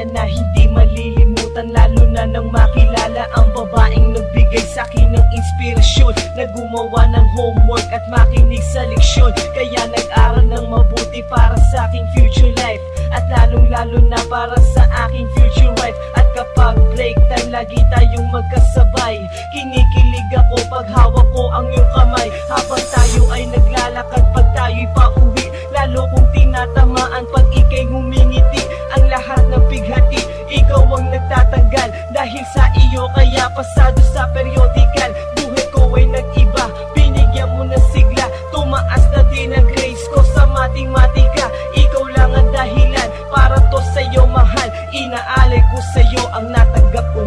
pangalan na hindi malilimutan Lalo na nang makilala ang babaeng nagbigay sa akin ng inspirasyon Na gumawa ng homework at makinig sa leksyon. Kaya nag-aral ng mabuti para sa aking future life At lalong lalo na para sa aking future wife. At kapag break time lagi tayong magkasabay. Kinikilig ako pag hawak ko ang iyong kamay. Habang tayo ay naglalakad pag tayo'y pauwi Lalo kong tinatama Dahil sa iyo kaya pasado sa periodical. Buhay ko ay nag-iba Binigyan mo ng sigla. Tumaas na din ang grades ko sa matematika. Ikaw lang ang dahilan Para to sa'yo mahal. Inaalay ko sa'yo ang natanggap ko